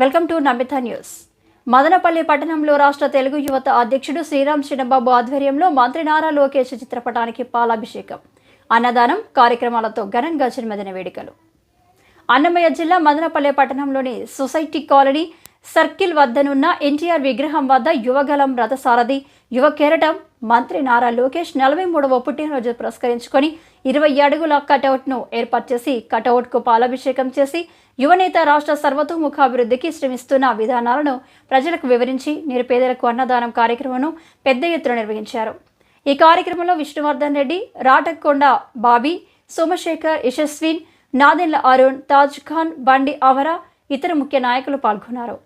Welcome to Namitha news. Madanapalle పట్టణంలో రాష్ట్ర తెలుగు యువత అధ్యక్షుడు శ్రీరామ్ చిన్నబాబు ఆధ్వర్యంలో మంత్రి నారా లోకేష్ చిత్రపటానికి పాలాభిషేకం అన్నదానం కార్యక్రమాలతో ఘనంగా జన్మదిన వేడుకలు. అన్నమయ్య జిల్లా మదనపల్లి పట్టణంలోని సొసైటీ కాలనీ సర్కిల్ వద్దనున్న ఎన్టీఆర్ విగ్రహం వద్ద యువగలం రథసారథి యువ కెరటం మంత్రి నారా లోకేష్ నలభై మూడవ పుట్టినరోజు పురస్కరించుకొని ఇరవై అడుగుల కటౌట్ను ఏర్పాటు చేసి కటౌట్కు పాలాభిషేకం చేసి యువనేత రాష్ట్ర సర్వతోముఖాభివృద్ధికి శ్రమిస్తున్న విధానాలను ప్రజలకు వివరించి నిరుపేదలకు అన్నదానం కార్యక్రమం పెద్ద ఎత్తున నిర్వహించారు. ఈ కార్యక్రమంలో విష్ణువర్ధన్ రెడ్డి రాటకొండ బాబీ సోమశేఖర్ యశస్విన్ నాదెన్ల అరుణ్ తాజ్ ఖాన్ బండి అవరా ఇతర ముఖ్య నాయకులు పాల్గొన్నారు.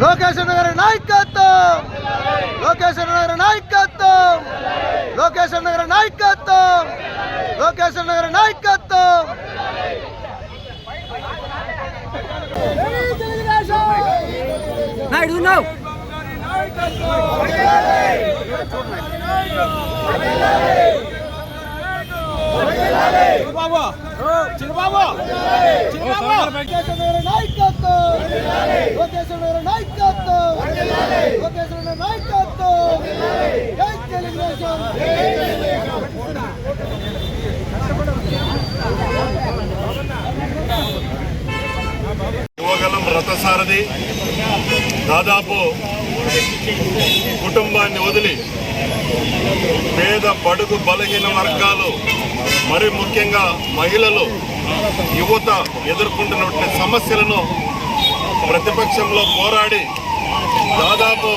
లోకేష్ గారి నాయకత్వం! లోకేష్ గారి నాయకత్వం! లోకేష్ గారి నాయకత్వం! లోకేష్ గారి నాయకత్వం! నాయుడు ఉన్నావు? నాయకత్వం నాయకత్వం. జై తెలుగుదేశం యువగలం రథసారథి. దాదాపు కుటుంబాన్ని వదిలి పేద బడుగు బలహీన వర్గాలు మరి ముఖ్యంగా మహిళలు యువత ఎదుర్కొంటున్నటువంటి సమస్యలను ప్రతిపక్షంలో పోరాడి దాదాపు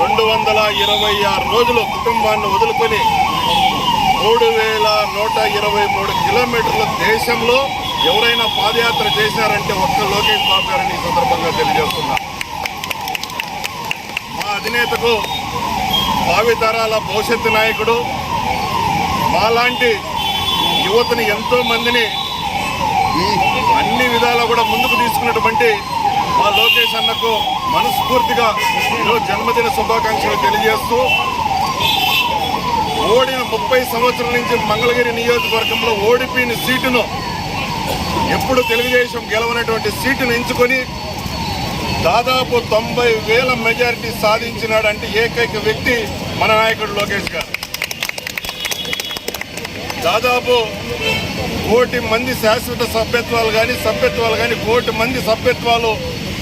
రెండు వందల ఇరవై ఆరు రోజులు కుటుంబాన్ని వదులుకొని మూడు వేల నూట ఇరవై మూడు కిలోమీటర్ల దేశంలో ఎవరైనా పాదయాత్ర చేశారంటే ఒక్క లోకేష్ బాబు గారిని ఈ సందర్భంగా తెలియజేస్తున్నా. అధినేతకు భావితరాల భవిష్యత్తు నాయకుడు మాలాంటి యువతని ఎంతో మందిని అన్ని విధాలా కూడా ముందుకు తీసుకున్నటువంటి మా లోకేష్ అన్నకు మనస్ఫూర్తిగా ఈరోజు జన్మదిన శుభాకాంక్షలు తెలియజేస్తూ ఓడిన ముప్పై సంవత్సరాల నుంచి మంగళగిరి నియోజకవర్గంలో ఓడిపోయిన సీటును ఎప్పుడు తెలుగుదేశం గెలవనటువంటి సీటును ఎంచుకొని దాదాపు తొంభై వేల మెజారిటీ సాధించినాడంటే ఏకైక వ్యక్తి మన నాయకుడు లోకేష్ గారు. దాదాపు కోటి మంది శాశ్వత సభ్యత్వాలు కానీ సభ్యత్వాలు కానీ కోటి మంది సభ్యత్వాలు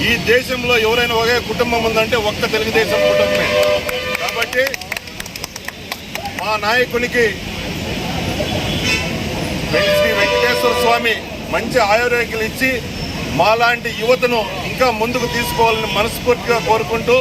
ఈ దేశంలో ఎవరైనా ఒకే కుటుంబం ఉందంటే ఒక్క తెలుగుదేశం కుటుంబమే. కాబట్టి మా నాయకునికి శ్రీ వెంకటేశ్వర స్వామి మంచి ఆరోగ్యాలు ఇచ్చి మాలాంటి యువతను ఇంకా ముందుకు తీసుకోవాలని మనస్ఫూర్తిగా కోరుకుంటూ